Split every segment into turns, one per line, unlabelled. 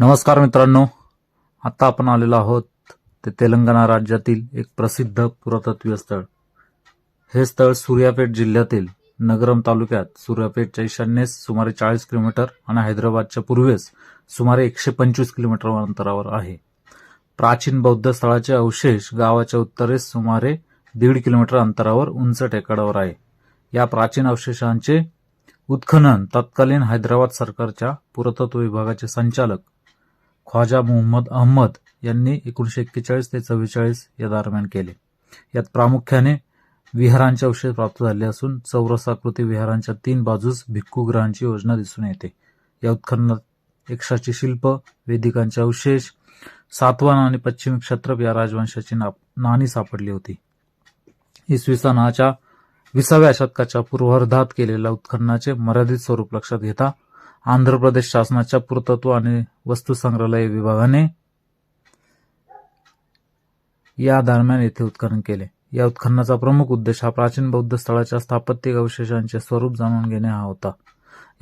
नमस्कार मित्रांनो. आता आपण आलेलो आहोत ते तेलंगणा राज्यातील एक प्रसिद्ध पुरातत्वीय स्थळ. हे स्थळ सूर्यापेठ जिल्ह्यातील नगरम तालुक्यात सूर्यापेठच्या ईशान्येस सुमारे चाळीस किलोमीटर आणि हैदराबादच्या पूर्वेस सुमारे एकशे पंचवीस किलोमीटर अंतरावर आहे. प्राचीन बौद्ध स्थळाचे अवशेष गावाच्या उत्तरेस सुमारे दीड किलोमीटर अंतरावर उंच टेकडावर आहे. या प्राचीन अवशेषांचे उत्खनन तत्कालीन हैदराबाद सरकारच्या पुरातत्व विभागाचे संचालक ख्वाजा मोहम्मद अहमद यांनी एकोणीशे एक्केचाळीस ते चव्वेचाळीस या दरम्यान केले. यात प्रामुख्याने विहारांचे अवशेष प्राप्त झाले असून चौरसाकृती विहारांच्या तीन बाजूस भिक्खूग्रहांची योजना दिसून येते. या उत्खननात यक्षाची शिल्प वेदिकांचे अवशेष सातवाहन आणि पश्चिमी क्षत्रप या राजवंशाची नाप नाणी सापडली होती. इसवी सनाच्या विसाव्या शतकाच्या पूर्वार्धात केलेल्या उत्खननाचे मर्यादित स्वरूप लक्षात घेता आंध्र प्रदेश शासनाच्या पुरातत्व आणि वस्तुसंग्रहालय विभागाने या दरम्यान येथे उत्खनन केले. या उत्खननाचा प्रमुख उद्देश हा प्राचीन बौद्ध स्थळाच्या स्थापत्य अवशेषांचे स्वरूप जाणून घेणे हा होता.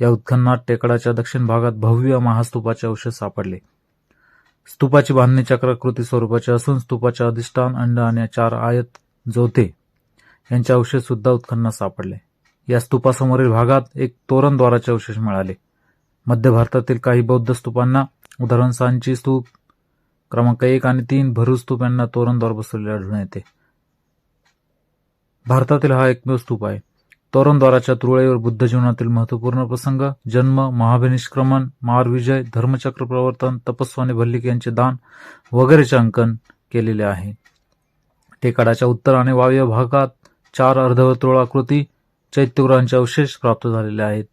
या उत्खननात टेकडाच्या दक्षिण भागात भव्य महास्तूपाचे अवशेष सापडले. स्तूपाची बांधणी चक्राकृती स्वरूपाची असून स्तूपाचे अधिष्ठान अंड आणि चार आयत जोते यांचे अवशेष सुद्धा उत्खननात सापडले. या स्तूपासमोरील भागात एक तोरणद्वाराचे अवशेष मिळाले. मध्य भारतातील काही बौद्ध स्तूपांना उदाहरण सांची स्तूप क्रमांक एक आणि तीन भरू स्तूप यांना तोरणद्वार बसवलेले आढळून येते. भारतातील हा एकमेव स्तूप आहे. तोरणद्वाराच्या तुळईवर बुद्ध जीवनातील महत्त्वपूर्ण प्रसंग जन्म महाभिनिष्क्रमण मारविजय धर्मचक्र प्रवर्तन तपस्वानी भल्लिक यांचे दान वगैरेचे अंकन केलेले आहे. टेकाडाच्या उत्तर आणि वायव्य भागात चार अर्धवर्तुळाकृती चैत्यगृहांचे अवशेष प्राप्त झालेले आहेत.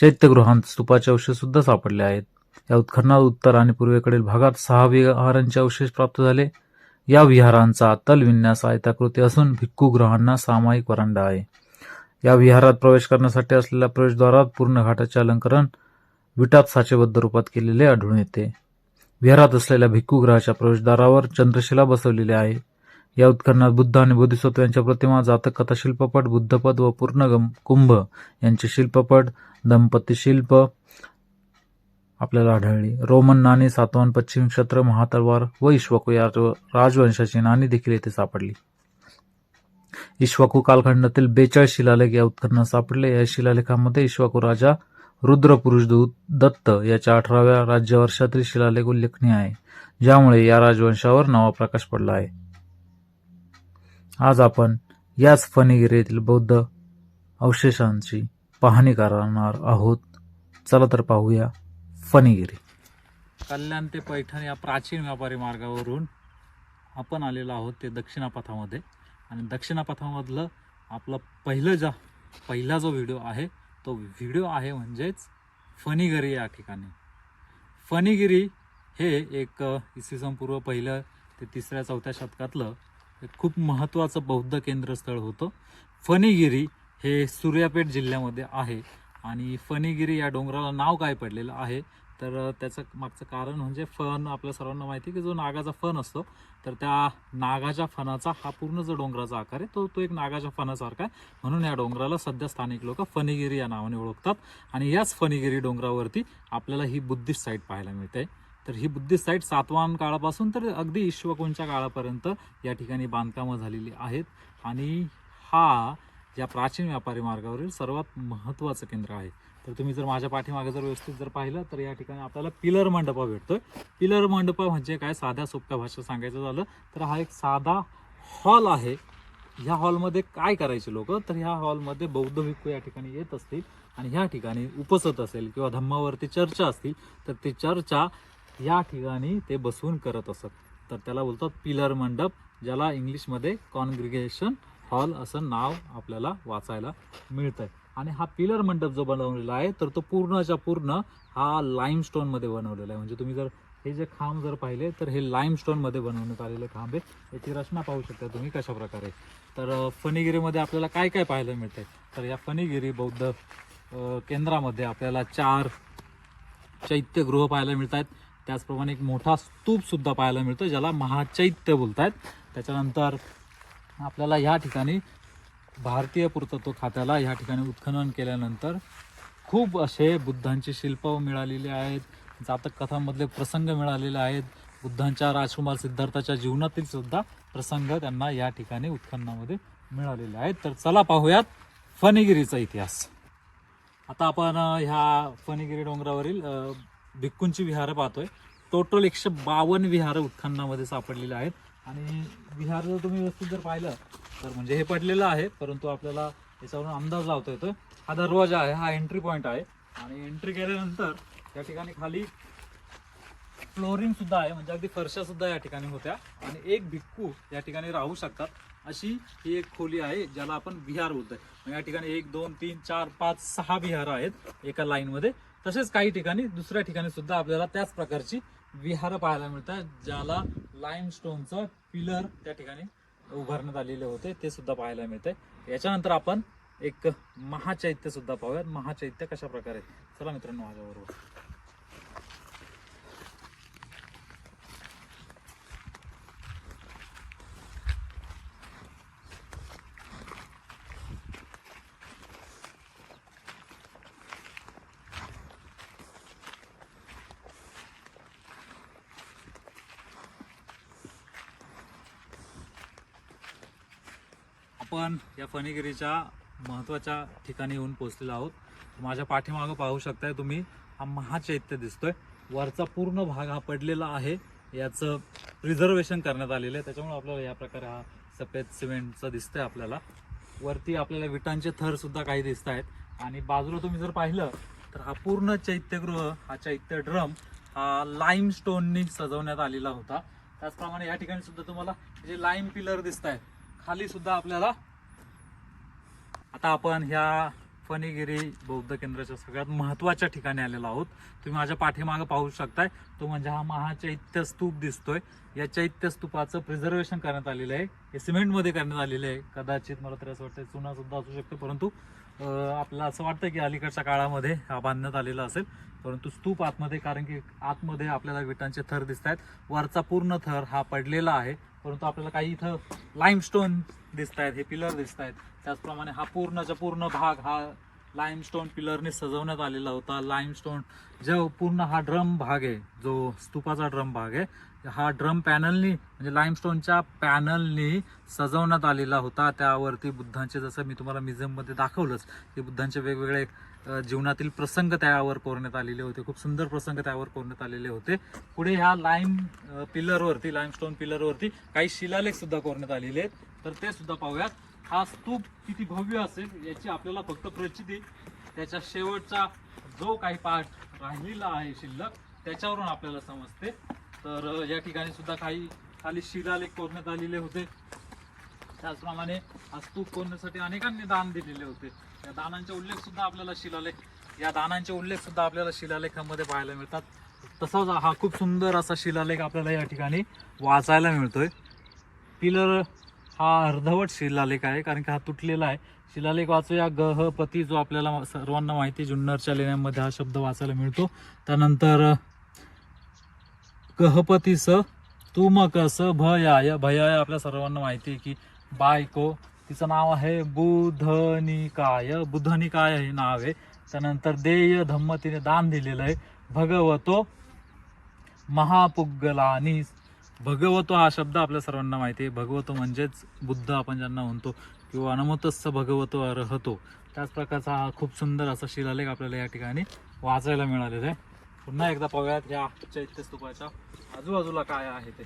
चैत्यगृहांत स्तूपाचे अवशेष सुद्धा सापडले आहेत. या उत्खननात उत्तर आणि पूर्वेकडील भागात सहा विहारांचे अवशेष प्राप्त झाले. या विहारांचा तलविन्यास आयताकृती असून भिक्खू ग्रहांना सामायिक वरांडा आहे. या विहारात प्रवेश करण्यासाठी असलेल्या प्रवेशद्वारात पूर्ण घाटाचे अलंकरण विटात साचेबद्ध रूपात केलेले आढळून येते. विहारात असलेल्या भिक्खू ग्रहाच्या प्रवेशद्वारावर चंद्रशिला बसवलेली आहे. या उत्खननात बुद्ध आणि बोधिसत्व यांच्या प्रतिमा जातक कथा शिल्पपट बुद्धपद व पूर्णगम कुंभ यांचे शिल्पपट दंपती शिल्प आपल्याला आढळली. रोमन नाणी सातवान पश्चिम क्षेत्र महातलवार व इश्वकू या राजवंशाची नाणी देखील येथे सापडली. इश्वाकू कालखंडातील बेचाळीस शिलालेख या उत्खननात सापडले. या शिलालेखामध्ये इश्वाकू राजा रुद्रपुरुष दत्त याच्या अठराव्या राज्यवर्षातील शिलालेख उल्लेखनीय आहे ज्यामुळे या राजवंशावर नवा प्रकाश पडला आहे. आज आपण याच फणीगिरीतील बौद्ध अवशेषांची पाहणी करणार आहोत. चला तर पाहूया फणीगिरी. कल्याण ते पैठण या प्राचीन व्यापारी मार्गावरून आपण आलेलो आहोत ते दक्षिणापथामध्ये आणि दक्षिणापथामधलं आपलं पहिलं जा पहिला जो व्हिडिओ आहे तो व्हिडिओ आहे म्हणजेच फणीगिरी या ठिकाणी. फणीगिरी हे एक इसवी सन पूर्व पहिलं ते तिसऱ्या चौथ्या शतकातलं खूप महत्त्वाचं बौद्ध केंद्रस्थळ होतं. फणीगिरी हे सूर्यापेठ जिल्ह्यामध्ये आहे. आणि फणीगिरी या डोंगराला नाव काय पडलेलं आहे? तर त्याचं मागचं कारण म्हणजे फण आपल्या सर्वांना माहिती आहे की जो नागाचा फण असतो तर त्या नागाच्या फणाचा हा पूर्ण जो डोंगराचा आकार आहे तो तो एक नागाच्या फणासारखा आहे. म्हणून या डोंगराला सध्या स्थानिक लोक फणीगिरी या नावाने ओळखतात. आणि याच फणीगिरी डोंगरावरती आपल्याला ही बुद्धिस्ट साईट पाहायला मिळते. तर ही बुद्धिस्ट साईट सातवाहन काळापासून तर अगदी इश्वकोंच्या काळापर्यंत या ठिकाणी बांधकामं झालेली आहेत. आणि हा या प्राचीन व्यापारी मार्गावरील सर्वात महत्त्वाचं केंद्र आहे. तर तुम्ही जर माझ्या पाठीमागे जर व्यवस्थित जर पाहिलं तर या ठिकाणी आपल्याला पिलर मंडपा भेटतोय. पिलर मंडपा म्हणजे काय? साध्या सोप्या भाषेत सांगायचं झालं तर हा एक साधा हॉल आहे. ह्या हॉलमध्ये काय करायचे लोक? तर ह्या हॉलमध्ये बौद्ध भिक्खू या ठिकाणी येत असतील आणि ह्या ठिकाणी उपसत असेल किंवा धम्मावरती चर्चा असतील तर ती चर्चा या ठिकाणी ते बसवून करत असत. तर त्याला बोलतात पिलर मंडप ज्याला इंग्लिशमध्ये कॉन्ग्रिगेशन हॉल असं नाव आपल्याला वाचायला मिळतंय. आणि हा पिलर मंडप जो बनवलेला आहे तर तो पूर्णच्या पूर्ण हा लाईमस्टोनमध्ये बनवलेला आहे. म्हणजे तुम्ही जर हे जे खांब जर पाहिले तर हे लाईमस्टोनमध्ये बनवण्यात आलेले खांब आहे याची रचना पाहू शकता तुम्ही कशा प्रकारे. तर फणीगिरीमध्ये आपल्याला काय काय पाहायला मिळतंय? तर या फणीगिरी बौद्ध केंद्रामध्ये आपल्याला चार चैत्यगृह पाहायला मिळत आहेत त्याचप्रमाणे एक मोठा स्तूपसुद्धा पाहायला मिळतो ज्याला महाचैत्य बोलतात त्याच्यानंतर आपल्याला ह्या ठिकाणी भारतीय पुरातत्व खात्याला ह्या ठिकाणी उत्खनन केल्यानंतर खूप असे बुद्धांची शिल्पं मिळालेली आहेत जातक कथांमधले प्रसंग मिळालेले आहेत. बुद्धांच्या राजकुमार सिद्धार्थाच्या जीवनातील सुद्धा प्रसंग त्यांना या ठिकाणी उत्खननामध्ये मिळालेले आहेत. तर चला पाहूयात फणीगिरीचा इतिहास. आता आपण ह्या फणीगिरी डोंगरावरील भिक्कूंची विहारं पाहतोय. टोटल एकशे बावन्न विहारं उत्खननामध्ये सापडलेले आहेत. आणि विहार जर तुम्ही व्यवस्थित जर पाहिलं तर म्हणजे हे पडलेलं आहे परंतु आपल्याला याच्यावरून अंदाज लावता येतो हा दरवाजा आहे हा एंट्री पॉईंट आहे. आणि एंट्री केल्यानंतर या ठिकाणी खाली फ्लोरिंग सुद्धा आहे म्हणजे अगदी फरशा सुद्धा या ठिकाणी होत्या. आणि एक भिक्कू या ठिकाणी राहू शकतात. अशी ही एक खोली आहे ज्याला आपण विहार बोलतोय. मग या ठिकाणी एक दोन तीन चार पाच सहा विहार आहेत एका लाईनमध्ये तसेच काही ठिकाणी दुसऱ्या ठिकाणी सुद्धा आपल्याला त्याच प्रकारची विहार पाहायला मिळतात ज्याला लाईम स्टोनचं पिलर त्या ठिकाणी उभारण्यात आलेले होते ते सुद्धा पाहायला मिळते याच्यानंतर आपण एक महाचैत्य सुद्धा पाहूयात. महाचैत्य कशा प्रकारे चला मित्रांनो माझ्याबरोबर. आपण या फणीगिरीच्या महत्त्वाच्या ठिकाणी येऊन पोहोचलेलो आहोत. माझ्या पाठीमागं पाहू शकताय तुम्ही हा महाचैत्य दिसतोय. वरचा पूर्ण भाग हा पडलेला आहे. याचं रिझर्वेशन करण्यात आलेलं आहे. त्याच्यामुळे आपल्याला या प्रकारे हा सफेद सिमेंटचा दिसतंय आपल्याला. वरती आपल्याला विटांचे थरसुद्धा काही दिसत आहेत आणि बाजूला तुम्ही जर पाहिलं तर हा पूर्ण चैत्यगृह हा चैत्य ड्रम हा लाईम स्टोननी सजवण्यात आलेला होता. त्याचप्रमाणे या ठिकाणी सुद्धा तुम्हाला जे लाईम पिलर दिसत आहेत खाली सुद्धा आपल्याला आता आपण ह्या फणीगिरी बौद्ध केंद्राच्या सगळ्यात महत्त्वाच्या ठिकाणी आलेलो आहोत. तुम्ही माझ्या पाठीमागं पाहू शकताय. तो म्हणजे हा महाचैत्य स्तूप दिसतोय. या चैत्य स्तूपाचं प्रिझर्वेशन करण्यात आलेलं आहे. हे सिमेंटमध्ये करण्यात आलेलं आहे. कदाचित मला तरी असं वाटतं चुना सुद्धा असू शकतो. परंतु आपल्याला असं वाटतं की अलीकडच्या काळामध्ये हा बांधण्यात आलेला असेल. परंतु स्तूप आतमध्ये कारण की आतमध्ये आपल्याला विटांचे थर दिसत आहेत वरचा पूर्ण थर हा पडलेला आहे. परंतु आपल्याला काही इथं लाईमस्टोन दिसत आहेत हे पिलर दिसत आहेत त्याचप्रमाणे हा पूर्णचा पूर्ण भाग हा लाईमस्टोन पिलरने सजवण्यात आलेला होता. लाईमस्टोन जो पूर्ण हा ड्रम भाग आहे जो स्तूपाचा ड्रम भाग आहे हा ड्रम पॅनलनी म्हणजे लाईमस्टोनच्या पॅनलनी सजवण्यात आलेला होता. त्यावरती बुद्धांचे जसं मी तुम्हाला म्युझियममध्ये दाखवलंच की बुद्धांचे वेगवेगळे जीवनातील प्रसंग त्यावर कोरण्यात आलेले होते. खूप सुंदर प्रसंग त्यावर कोरण्यात आलेले होते. पुढे ह्या लाईम पिलरवरती लाईमस्टोन पिलरवरती काही शिलालेख सुद्धा कोरण्यात आलेले आहेत. तर ते सुद्धा पाहूयात. हा स्तूप किती भव्य असेल याची आपल्याला फक्त प्रचिती. त्याच्या शेवटचा जो काही पाठ राहिलेला आहे शिल्लक त्याच्यावरून आपल्याला समजते. तर या ठिकाणी सुद्धा काही खाली शिलालेख कोरण्यात आलेले होते. त्याचप्रमाणे हा स्तूप कोरण्यासाठी अनेकांनी दान दिलेले होते. या दानांचे उल्लेख सुद्धा आपल्याला शिलालेख या दानांचे उल्लेख सुद्धा आपल्याला शिलालेखामध्ये पाहायला मिळतात. तसाच हा खूप सुंदर असा शिलालेख आपल्याला या ठिकाणी वाचायला मिळतोय. पिलर हा अर्धवट शिलालेख आहे कारण की हा तुटलेला आहे. शिलालेख वाचूया. गहपती जो आपल्याला सर्वांना माहिती आहे, जुन्नरच्या लेण्यांमध्ये हा शब्द वाचायला मिळतो. त्यानंतर गहपती स तुमक स भयाय भयाय आपल्या सर्वांना माहिती आहे की बायको. तिचं नाव आहे बुधनिकाय. बुधनिकाय हे नाव आहे. त्यानंतर देय धम्म तिने दान दिलेलं आहे. भगवतो महापुग्गलानी. भगवतो हा शब्द आपल्या सर्वांना माहिती आहे. भगवतो म्हणजेच बुद्ध आपण ज्यांना म्हणतो किंवा अनमतस्स भगवतो अर्हतो. त्याच प्रकारचा हा खूप सुंदर असा शिलालेख आपल्याला या ठिकाणी वाचायला मिळालेला आहे. पुन्हा एकदा पाहूयात या चैत्य स्तूपाच्या आजूबाजूला काय आहे ते?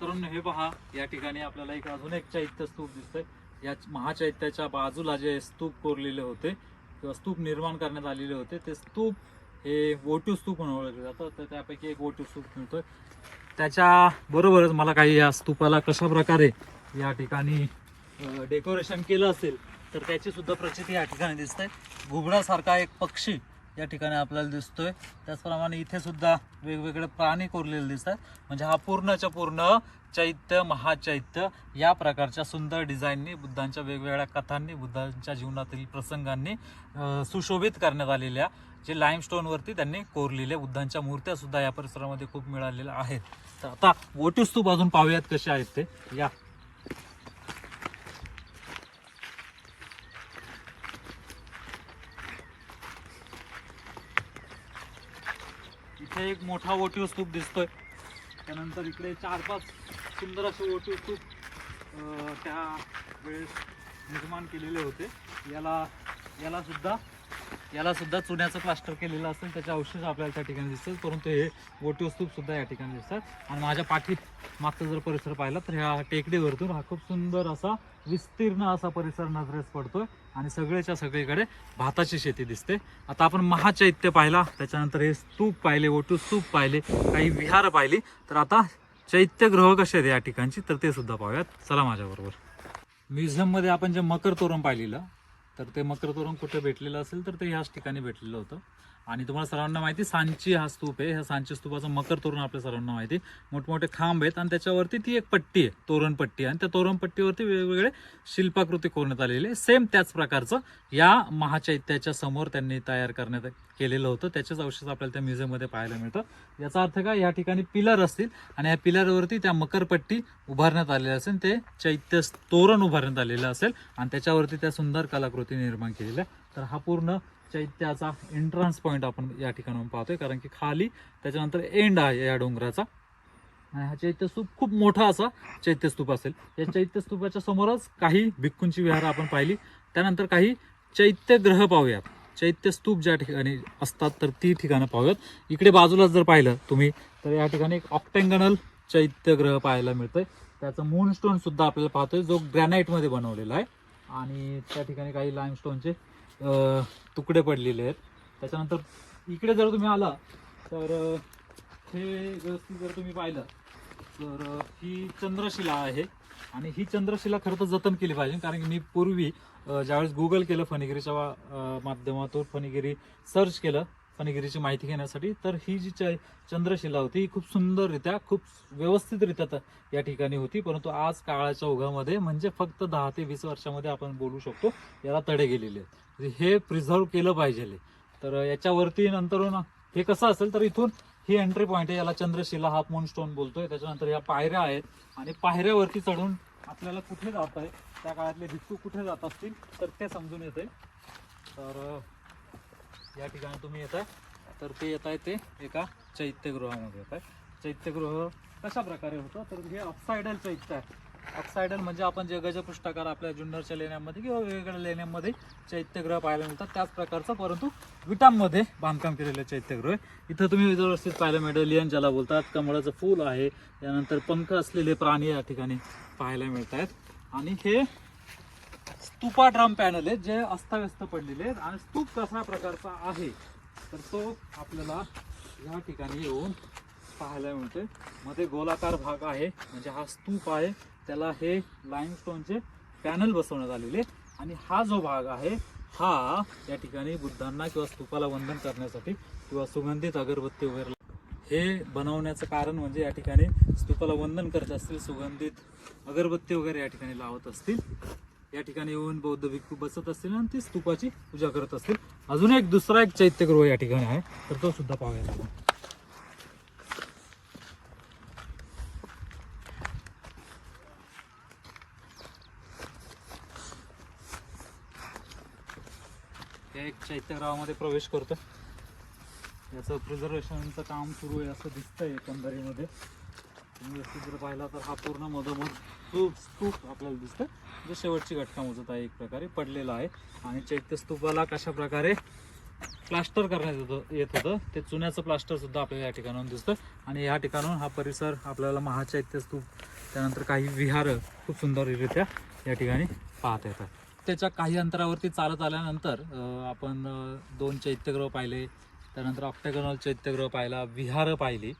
मित्रांनो हे पहा या ठिकाणी आपल्याला एक अजून एक चैत्य स्तूप दिसतंय. या महाचैत्याच्या बाजूला जे स्तूप कोरलेले होते किंवा स्तूप निर्माण करण्यात आलेले होते ते स्तूप हे वोटू स्तूप म्हणून ओळखले जातं तर त्यापैकी एक वोटिव स्तूप मिळतोय. त्याच्या बरोबरच मला काही या स्तूपाला कशा प्रकारे या ठिकाणी डेकोरेशन केलं असेल तर त्याची सुद्धा प्रचिती या ठिकाणी दिसते घुबडासारखा एक पक्षी या ठिकाणी आपल्याला दिसतोय. त्याचप्रमाणे इथे सुद्धा वेगवेगळे प्राणी कोरलेले दिसतात. म्हणजे हा पूर्णच्या पूर्ण चैत्य महाचैत्य या प्रकारच्या सुंदर डिझाईननी बुद्धांच्या वेगवेगळ्या कथांनी बुद्धांच्या जीवनातील प्रसंगांनी सुशोभित करण्यात आलेल्या जे लाईमस्टोनवरती त्यांनी कोरलेले बुद्धांच्या मूर्त्या सुद्धा या परिसरामध्ये खूप मिळालेल्या आहेत. तर आता वोटिस्तूप अजून पाहूयात कसे आहेत ते. या. इथे एक मोठा ओटीव स्तूप दिसतोय. त्यानंतर इकडे चार पाच सुंदर असे ओटीव स्तूप त्या वेळेस निर्माण केलेले होते. याला याला सुद्धा याला सुद्धा चुन्याचं प्लास्टर केलेलं असेल त्याचे अवशेष आपल्याला त्या ठिकाणी दिसतात. परंतु हे वोटिव स्तूप सुद्धा या ठिकाणी दिसतात. आणि माझ्या पाठीत मागचा जर परिसर पाहिला तर ह्या टेकडीवरतून हा खूप सुंदर असा विस्तीर्ण असा परिसर नजरेस पडतोय. आणि सगळेच्या सगळीकडे भाताची शेती दिसते. आता आपण महाचैत्य पाहिला त्याच्यानंतर हे स्तूप पाहिले ओटू स्तूप पाहिले काही विहार पाहिली. तर आता चैत्यगृह कसे आहेत या ठिकाणची तर ते सुद्धा पाहूयात. चला माझ्याबरोबर. म्युझियममध्ये आपण जे मकर तोरण पाहिलेलं तर ते मकर तोरण कुठे भेटलेलं असेल तर ते ह्याच ठिकाणी भेटलेलं होतं. आणि तुम्हाला सर्वांना माहिती सांची हा स्तूप आहे. ह्या सांची स्तूपाचं मकर तोरण आपल्या सर्वांना माहिती. मोठमोठे खांब आहेत आणि त्याच्यावरती ती एक पट्टी आहे तोरण पट्टी आणि त्या तोरण पट्टीवरती वेगवेगळे शिल्पाकृती कोरण्यात आलेले सेम त्याच प्रकारचं या महाचैत्याच्या समोर त्यांनी तयार करण्यात केलेलं होतं. त्याचेच अवशेष आपल्याला त्या म्युझियममध्ये पाहायला मिळतं. याचा अर्थ काय? या ठिकाणी पिलर असतील आणि या पिलरवरती त्या मकरपट्टी उभारण्यात आलेल्या असेल ते चैत्य तोरण उभारण्यात आलेलं असेल आणि त्याच्यावरती त्या सुंदर कलाकृती निर्माण केलेल्या. तर हा पूर्ण चैत्याचा एंट्रन्स पॉईंट आपण या ठिकाणाहून पाहतोय कारण की खाली त्याच्यानंतर एंड आहे या डोंगराचा. आणि हा चैत्यस्तूप खूप मोठा असा चैत्यस्तूप असेल. या चैत्यस्तूपाच्या समोरच काही भिक्खूंची विहार आपण पाहिली. त्यानंतर काही चैत्यग्रह पाहूयात. चैत्यस्तूप ज्या ठिकाणी असतात तर ती ठिकाणं पाहूयात. इकडे बाजूलाच जर पाहिलं तुम्ही तर या ठिकाणी एक ऑक्टेंगनल चैत्यग्रह पाहायला मिळतंय. त्याचं मूनस्टोन सुद्धा आपल्याला पाहतोय जो ग्रॅनाईटमध्ये बनवलेला आहे. आणि त्या ठिकाणी काही लाईमस्टोनचे तुकडे पडलेले आहेत. त्याच्यानंतर इकडे जर तुम्ही आला तर हे व्यवस्थित जर तुम्ही पाहिलं तर ही चंद्रशिला आहे. आणि ही चंद्रशिला खरं तर जतन केली पाहिजे कारण की मी पूर्वी ज्यावेळेस गुगल केलं फणिगिरीच्या वा- माध्यमातून फणिगिरी सर्च केलं फणिगिरीची माहिती घेण्यासाठी तर ही जी च- चंद्रशिला होती ही खूप सुंदररित्या खूप व्यवस्थितरित्या या ठिकाणी होती. परंतु आज काळाच्या ओघामध्ये म्हणजे फक्त दहा ते वीस वर्षामध्ये आपण बोलू शकतो याला तडे गेलेले आहेत. म्हणजे हे प्रिझर्व केलं पाहिजे तर याच्यावरती नंतरून हे कसं असेल तर इथून ही एंट्री पॉईंट आहे. याला चंद्रशिला हाफ मून स्टोन बोलतोय. त्याच्यानंतर या पायऱ्या आहेत. आणि पायऱ्यावरती चढून आपल्याला कुठे जात आहे? त्या काळातले भिक्खू कुठे जात असतील? तर ते समजून येते तर या ठिकाणी तुम्ही येत आहे तर ते येत आहे ते एका चैत्यगृहामध्ये येत आहे चैत्यगृह कशा प्रकारे होतं? तर हे अपसायडल चैत्य आहे. अपसायडल म्हणजे आपण जे गजपृष्ठाकार आपल्या जुन्नरच्या लेण्यांमध्ये किंवा वेगवेगळ्या लेण्यांमध्ये चैत्यग्रह पाहायला मिळतात त्याच प्रकारचं परंतु विटांमध्ये बांधकाम केलेलं चैत्यग्रह इथं तुम्ही व्यवस्थित पाहायला मेडलियन ज्याला बोलतात कमळाचं फूल आहे त्यानंतर पंख असलेले प्राणी या ठिकाणी पाहायला मिळत आहेत आणि हे स्तूपा ड्रम पॅनल आहेत जे अस्ताव्यस्त पडलेले आहेत. आणि स्तूप कशा प्रकारचा आहे तर तो आपल्याला या ठिकाणी येऊन पाहायला मिळतोय. मध्ये गोलाकार भाग आहे म्हणजे हा स्तूप आहे. त्याला हे लाईमस्टोनचे पॅनल बसवण्यात आलेले. आणि हा जो भाग आहे हा या ठिकाणी बुद्धांना किंवा स्तूपाला वंदन करण्यासाठी किंवा सुगंधित अगरबत्ती वगैरे हे बनवण्याचं कारण म्हणजे या ठिकाणी स्तूपाला वंदन करत असतील सुगंधित अगरबत्ती वगैरे या ठिकाणी लावत असतील. या ठिकाणी येऊन बौद्ध भिक्खू बसत असतील आणि ती स्तूपाची पूजा करत असतील. अजून एक दुसरा एक चैत्यगृह या ठिकाणी आहे तर तो सुद्धा पाहूयात एक चैत्यगृहामध्ये प्रवेश करतो. याचं प्रिझर्वेशनचं काम सुरू आहे असं दिसतंय एकंदरीमध्ये. तुम्ही जर पाहिला तर हा पूर्ण मधोमध स्तूप स्तूप आपल्याला दिसतं जे शेवटची घटका मोजत आहे एक प्रकारे पडलेला आहे. आणि चैत्य स्तूपाला कशा प्रकारे प्लास्टर करण्यात येतं येत होतं ते चुन्याचं प्लास्टर सुद्धा आपल्याला या ठिकाणाहून दिसतं. आणि या ठिकाणाहून हा परिसर आपल्याला महाचैत्य स्तूप त्यानंतर काही विहार खूप सुंदररित्या या ठिकाणी पाहता येतात. त्याच्या काही अंतरावरती चालत आल्यानंतर आपण दोन चैत्यगृह पाहिले. त्यानंतर ऑक्टेगनॉल चैत्यगृह पाहिला विहार पाहिली.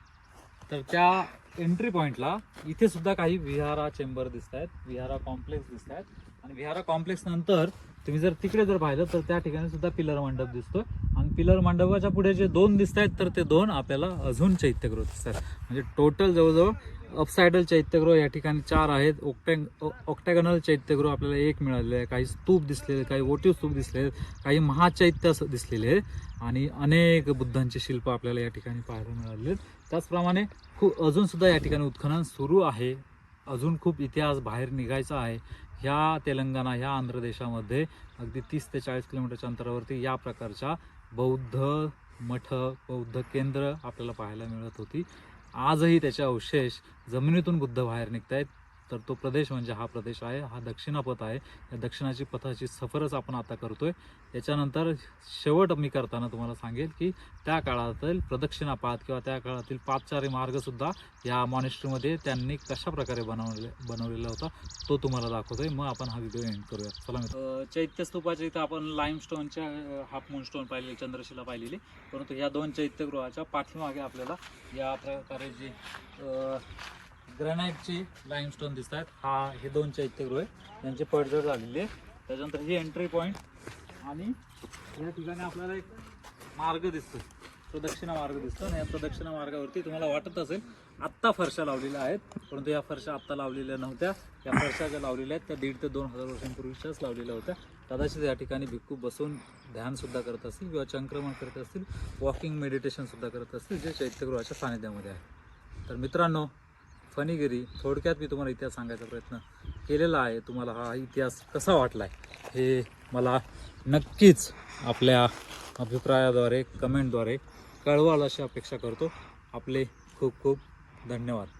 तर त्या एंट्री पॉईंटला इथे सुद्धा काही विहारा चेंबर दिसत आहेत विहारा कॉम्प्लेक्स दिसत आहेत. आणि विहारा कॉम्प्लेक्स नंतर तुम्ही जर तिकडे जर पाहिलं तर त्या ठिकाणी सुद्धा पिलर मंडप दिसतोय. आणि पिलर मंडपाच्या पुढे जे दोन दिसत आहेत तर ते दोन आपल्याला अजून चैत्यगृह दिसत आहेत. म्हणजे टोटल जवळजवळ अपसायडल चैत्यगृह या ठिकाणी चार आहेत. ओक्टॅग ऑक्टॅगनल चैत्यगृह आपल्याला एक मिळालेले आहे. काही स्तूप दिसलेले काही ओटीव स्तूप दिसले आहेत. काही महाचैत्य दिसलेले आहेत. आणि अनेक बुद्धांची शिल्प आपल्याला या ठिकाणी पाहायला मिळालेले आहेत. त्याचप्रमाणे खूप अजूनसुद्धा या ठिकाणी उत्खनन सुरू आहे. अजून खूप इतिहास बाहेर निघायचा आहे. ह्या तेलंगणा ह्या आंध्र देशामध्ये अगदी तीस ते चाळीस किलोमीटरच्या अंतरावरती या प्रकारच्या बौद्ध मठ बौद्ध केंद्र आपल्याला पाहायला मिळत होती. आजही त्याचे अवशेष जमिनीतून बुद्ध बाहेर निघत आहेत तर तो प्रदेश म्हणजे हा प्रदेश आहे हा दक्षिणापथ आहे. या दक्षिणाची पथाची सफरच आपण आता करतोय. त्याच्यानंतर शेवट मी करताना तुम्हाला सांगेल की त्या काळातील प्रदक्षिणा पाथ किंवा त्या काळातील पाचचारी मार्गसुद्धा या मॉनिस्ट्रीमध्ये त्यांनी कशा प्रकारे बनवले बनवलेला होता तो तुम्हाला दाखवतोय. मग आपण हा व्हिडिओ एंड करूया चला मी चैत्य स्तूपाच्या इथं आपण लाईमस्टोनच्या हाफ मून स्टोन पाहिलेली चंद्रशिला पाहिलेली. परंतु ह्या दोन चैत्यगृहाच्या पाठीमागे आपल्याला या प्रकारे जी ग्रॅनाईटची लाईमस्टोन दिसत आहेत हा हे दोन चैत्यगृह आहे त्यांचे पडझड झालेले आहे त्याच्यानंतर हे एंट्री पॉईंट आणि या ठिकाणी आपल्याला एक मार्ग दिसतो प्रदक्षिणा मार्ग दिसतो आणि या प्रदक्षिणा मार्गावरती तुम्हाला वाटत असेल आत्ता फरशा लावलेल्या आहेत. परंतु या फरशा आत्ता लावलेल्या नव्हत्या. या फरशा ज्या लावलेल्या आहेत त्या दीड ते दोन हजार वर्षांपूर्वीच्याच लावलेल्या होत्या. कदाचित या ठिकाणी भिक्खू बसून ध्यानसुद्धा करत असतील किंवा चंक्रमण करत असतील वॉकिंग मेडिटेशनसुद्धा करत असतील जे चैत्यगृहाच्या सानिध्यामध्ये आहे. तर मित्रांनो फणीगिरी थोडक्यात मी तुम्हाला इतिहास सांगायचा प्रयत्न केलेला आहे. तुम्हाला हा इतिहास कसा वाटला आहे हे मला नक्कीच आपल्या अभिप्रायाद्वारे कमेंटद्वारे कळवाल अशी अपेक्षा करतो. आपले खूप खूप धन्यवाद.